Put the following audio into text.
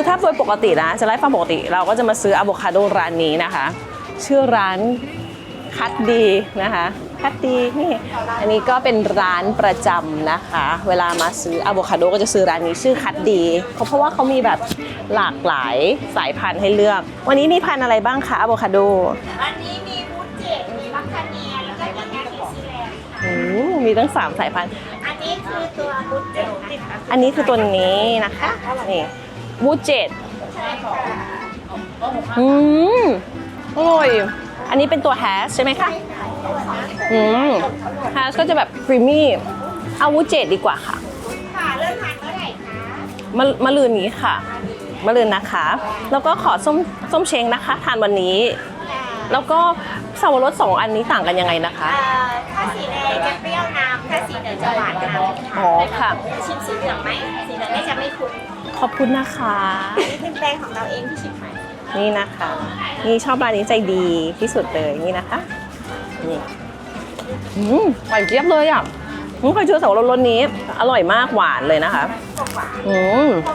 คือถ้าโดยปกตินะจะไล่ฟังปกติ เราก็จะมาซื้ออะโวคาโดร้านนี้นะคะ ชื่อร้านคัดดีนะคะคัดดีนี่อันนี้ก็เป็นร้านประจำนะคะ เวลามาซื้ออะโวคาโดก็จะซื้อร้านนี้ชื่อคัดดีเพราะเพราะว่าเขามีแบบหลากหลายสายพันธุ์ให้เลือก วันนี้มีพันธุ์อะไรบ้างคะอะโวคาโดอันนี้มีมูเจตมีบัคคาเนียแล้วก็มีแอฟริซิแลนด์โอ้มีตั้งสามสายพันธุ์อันนี้คือตัวมูเจตนะคะอันนี้คือตัวนี้นะคะนี่ วูเจ็ดใช่ค่ะอืมอร่อย อันนี้เป็นตัวแฮชใช่ไหมคะ อืมแฮชก็จะแบบครีมมี่ เอาวูเจ็ดดีกว่าค่ะ ค่ะ เริ่มทานเมื่อไหร่คะมามาลืนนี้ค่ะมาลืนนะคะ แล้วก็ขอส้มส้มเช้งนะคะ ทานวันนี้ แล้วก็สาวรสสองอันนี้ต่างกันยังไงนะคะ เอ่อถ้าสี อ๋อค่ะ ชิมสีเหลืองไหมสีเหลืองน่าจะไม่คุ้นขอบคุณนะคะอันนี้เป็นแปลงของเราเองที่ชิมใหม่นี่นะคะ นี่ชอบร้านนี้ใจดีที่สุดเลยนี่นะคะ นี่อืมหวานเจี๊ยบเลยอะไม่เคยเจอสาวรสรสนี้ อร่อยมากหวานเลยนะคะ อืม